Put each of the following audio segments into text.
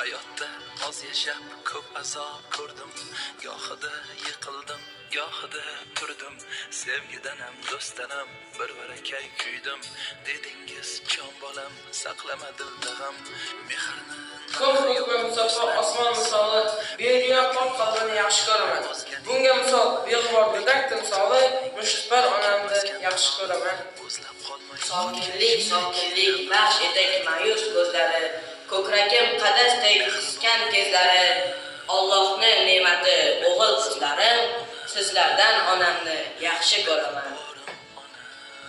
hayotda oz yashab ko'p azob ko'rdim gohida yiqildim gohida turdim sevgidanam do'stdanam bir barakay kuydim. Dedingiz jon bolam saqlama dilda g'am. Mehrni hukmi musaffo osmon misoli, begunoh pok qalbini yaxshi ko'raman. Bunga misol beg'ubor go'dak timsoli, mushukpar onamni yaxshi ko'raman. Sokinlik, sokinlik, baxsh etak mayus ko'zlari, ko'kragim qadasday qisgan kezlari, Allohning ne'mati o'g'il qizlarim, sizlardan onamni yaxshi ko'raman.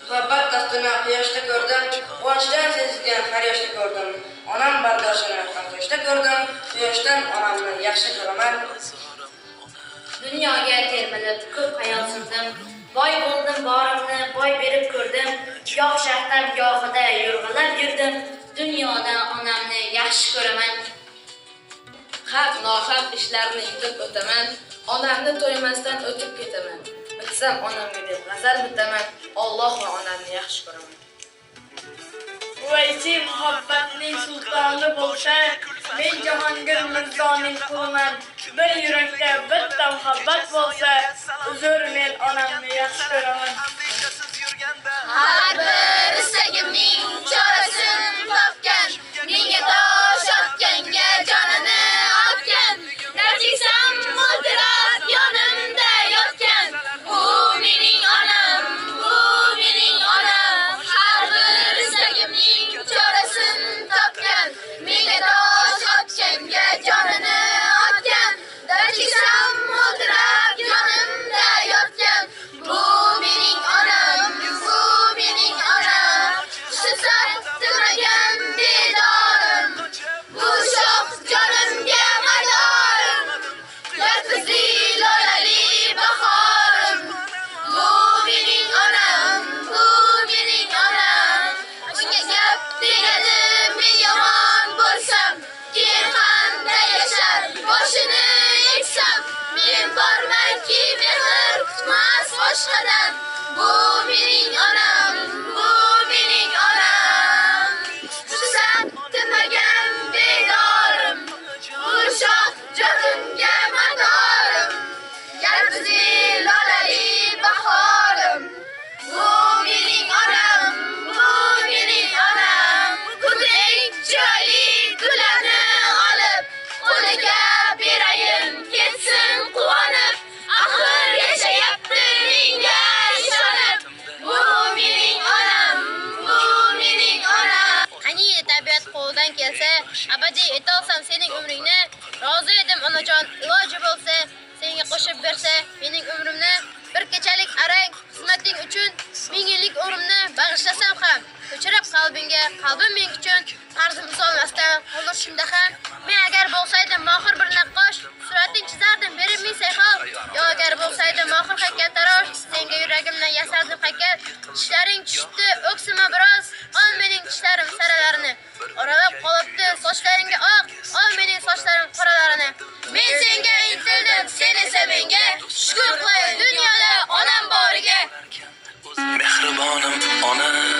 Muhabbat dastini quyoshda ko'rdim, quvonchdan sezilgan har yoshda ko'rdim. Onam bardoshini qantoshda ko'rdim, quyoshdan onamni yaxshi ko'raman. Dunyoga termilib ko'p hayol surdim. Boy bo'ldim, borimni boy berib ko'rdim. Goh shahtar gohida yo'rg'alab yurdim. Dunyoda onamni yaxshi ko'raman. Haq nohaq ishlarni yutib o'taman. Onamni to'ymasdan o'tib ketaman. Bitsam onamga deb g'azal bitaman. olloh va onamni yaxshi ko'raman. Uvaysi muhabbatning sultoni bo'lsa, men Jahongir Mirzoning quliman. Bir yurakda bitta muhabbat bo'lsa, uzr men onamni yaxshi ko'raman. Kutmas. Bu mening onam, bu abadiy etolsam sening umringni. Rozi edim onajon, iloji bo'lsa, senga qo'shib bersa mening umrimni. Bir kechalik arang xizmating uchun ming yillik umrimni bag'ishlasam ham, ko'chirib qalbingga, qalbim men uchun qarzim solmasdan qolur shunda ham. Men agar bo'lsaydim mohir bir naqqosh, surating chizardim berib ming sayhol. Yo agar bo'lsaydim mohir haykaltarosh, senga yuragimdan yasardim haykal. Tishlaring tushdi, o'ksima biroz, men senga intildim sen esa menga shukur qil dunyoda onam boriga mehribonim onam